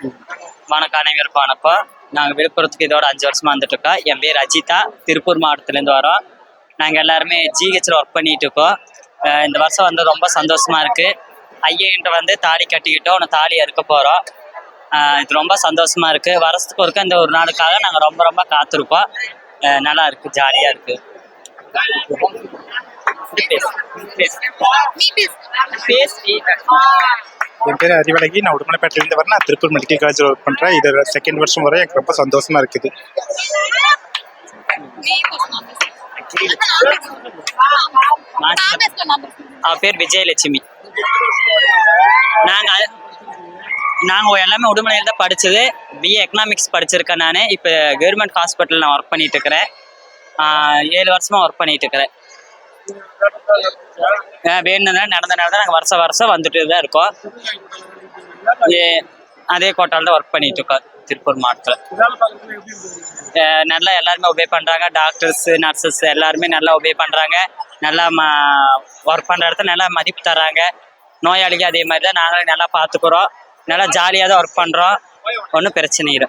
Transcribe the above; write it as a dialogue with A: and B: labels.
A: வணக்கம் அனைவருக்கும் வணக்கம். நாங்கள் விழுப்புரத்துக்கு இதோட அஞ்சு வருஷமா வந்துட்டு இருக்கோம் என் பேர் அஜிதா திருப்பூர் மாவட்டத்துலேருந்து வரோம். நாங்கள் எல்லாருமே ஜிஹெச்சில் ஒர்க் பண்ணிட்டு இருக்கோம் இந்த வருஷம் வந்து ரொம்ப சந்தோஷமா இருக்கு. ஐயன்ட்டு வந்து தாலி கட்டிக்கிட்டோம். உன்னை தாலி அறுக்க போகிறோம் இது ரொம்ப சந்தோஷமா இருக்கு. வருஷத்துக்கு ஒருக்க இந்த ஒரு நாளுக்காக நாங்கள் ரொம்ப ரொம்ப காத்திருக்கோம். அஹ் நல்லா இருக்கு. ஜாலியாக இருக்கு. பேசு. பேசு.
B: என் பேர் அறிவழகி. நான் உடுமலைப்பேட்டிலேருந்து வரேன். நான் திருப்பூர் மெடிக்கல் காலேஜில் ஒர்க் பண்ணுறேன் இது செகண்ட் வருஷம் வரை எனக்கு ரொம்ப சந்தோஷமா இருக்குது.
A: பேர் விஜயலட்சுமி. நாங்கள் நாங்கள் எல்லாமே உடுமலையில் தான் படிச்சது. பிஏ எக்கனாமிக்ஸ் படிச்சிருக்கேன் நான். இப்போ கவர்மெண்ட் ஹாஸ்பிட்டல் நான் ஒர்க் பண்ணிட்டு இருக்கிறேன். ஏழு வருஷமாக ஒர்க் பண்ணிட்டு இருக்கிறேன். வேணும்னா நடந்த தான் நாங்கள் வருஷம் வருஷம் வந்துட்டு தான் இருக்கோம். அதே கோட்டால தான் ஒர்க் பண்ணிட்டு இருக்கோம் திருப்பூர் மாவட்டத்தில். நல்லா எல்லாருமே ஒபே பண்ணுறாங்க டாக்டர்ஸ் நர்சஸ் எல்லாருமே நல்லா ஒபே பண்ணுறாங்க நல்லா ம ஒர்க் பண்ணுற இடத்துல நல்லா மதிப்பு தராங்க நோயாளிக்கு அதே மாதிரி தான் நாங்களும் நல்லா பார்த்துக்குறோம். நல்லா ஜாலியாக தான் ஒர்க் பண்ணுறோம் ஒன்றும் பிரச்சனை இல்லை.